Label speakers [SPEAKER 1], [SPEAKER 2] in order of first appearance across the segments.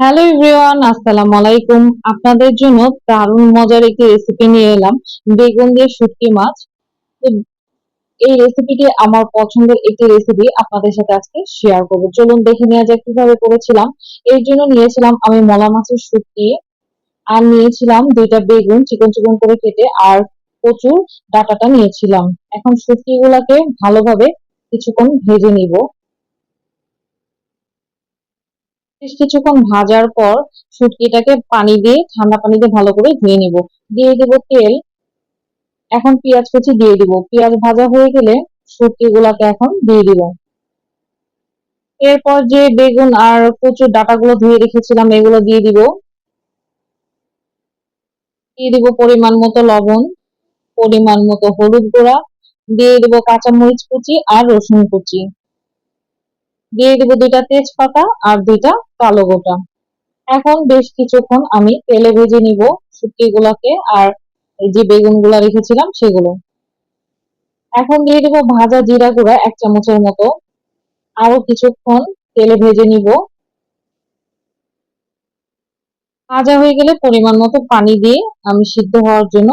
[SPEAKER 1] Hello everyone, আসসালামু আলাইকুম। আপনাদের জন্য দারুণ মজার একটি রেসিপি নিয়ে এলাম, বেগুন দিয়ে শুটকি মাছ। এই রেসিপিটি আমার পছন্দের একটি রেসিপি আপনাদের সাথে আজকে শেয়ার করব। চলুন দেখে নেওয়া যাক কীভাবে করেছিলাম। এর জন্য নিয়েছিলাম আমি মলা মাছের শুটকি আর নিয়েছিলাম দুইটা বেগুন চিকন চিকন করে কেটে আর প্রচুর ডাটাটা নিয়েছিলাম। এখন শুটকি গুলাকে ভালোভাবে কিছুক্ষণ ভেজে নিব। বেশ কিছুক্ষণ ভাজার পর শুটকিটাকে পানি দিয়ে, ঠান্ডা পানি দিয়ে ভালো করে ধুয়ে নিব। দিয়ে দেব তেল। এখন পেঁয়াজ কুচি দিয়ে দিব। পেঁয়াজ ভাজা হয়ে গেলে শুটকি গুলাকে এখন দিয়ে দিব। এরপর যে বেগুন আর কচুর ডাটাগুলো ধুয়ে রেখেছিলাম, এগুলো দিয়ে দিব। দিয়ে দিব পরিমাণ মতো লবণ, পরিমাণ মতো হলুদ গুঁড়া। দিয়ে দিব কাঁচামরিচ কুচি আর রসুন কুচি। দিয়ে দিব দুইটা তেজপাতা আর দুইটা কালো গোটা। এখন বেশ কিছুক্ষণ আমি তেলে ভেজে নিব শুটকি গুলাকে আর যে বেগুনগুলা রেখেছিলাম সেগুলো। এখন দিয়ে দেবো ভাজা জিরা গুঁড়া এক চামচের মতো। আরও কিছুক্ষণ তেলে ভেজে নিব। ভাজা হয়ে গেলে পরিমাণ মতো পানি দিয়ে আমি সিদ্ধ হওয়ার জন্য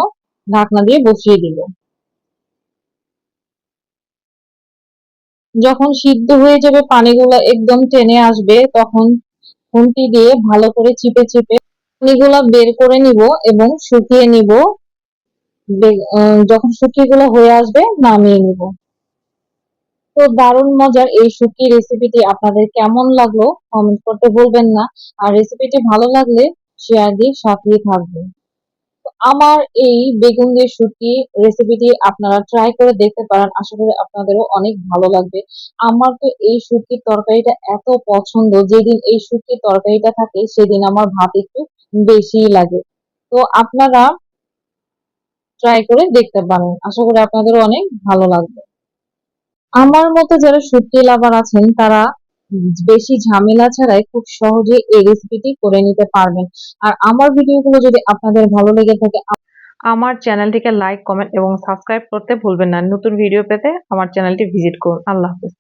[SPEAKER 1] ঢাকনা দিয়ে বসিয়ে দিব। যখন সিদ্ধ হয়ে যাবে, পানিগুলো একদম টেনে আসবে, তখন খুন্তি দিয়ে ভালো করে চিপে চিপে পানিগুলো বের করে নিব এবং শুকিয়ে নিব। যখন শুকিয়ে হয়ে আসবে, নামিয়ে নিব। তো দারুণ মজার এই শুকি রেসিপিটি আপনাদের কেমন লাগল কমেন্ট করতে ভুলবেন না। আর রেসিপিটি ভালো লাগলে শেয়ার দিয়ে সাথেই থাকবেন। আমার এই বেগুন দিয়ে শুটকি রেসিপিটি আপনারা ট্রাই করে দেখতে পারেন। আশা করি আপনাদেরও অনেক ভালো লাগবে। আমার তো এই শুটকির তরকারিটা এত পছন্দ, যেদিন এই শুটকির তরকারিটা থাকে, সেদিন আমার ভাত একটু বেশিই লাগে। তো আপনারা ট্রাই করে দেখতে পারেন। আশা করি আপনাদেরও অনেক ভালো লাগবে। আমার মতো যারা শুটকি লাভার আছেন, তারা বেশি ঝামেলা ছাড়াই খুব সহজে এই রেসিপিটি করে নিতে পারবেন। আর আমার ভিডিওগুলো যদি আপনাদের ভালো লেগে থাকে আমার চ্যানেলটিকে লাইক, কমেন্ট এবং সাবস্ক্রাইব করতে ভুলবেন না। নতুন ভিডিও পেতে আমার চ্যানেলটি ভিজিট করুন। আল্লাহ হাফিজ।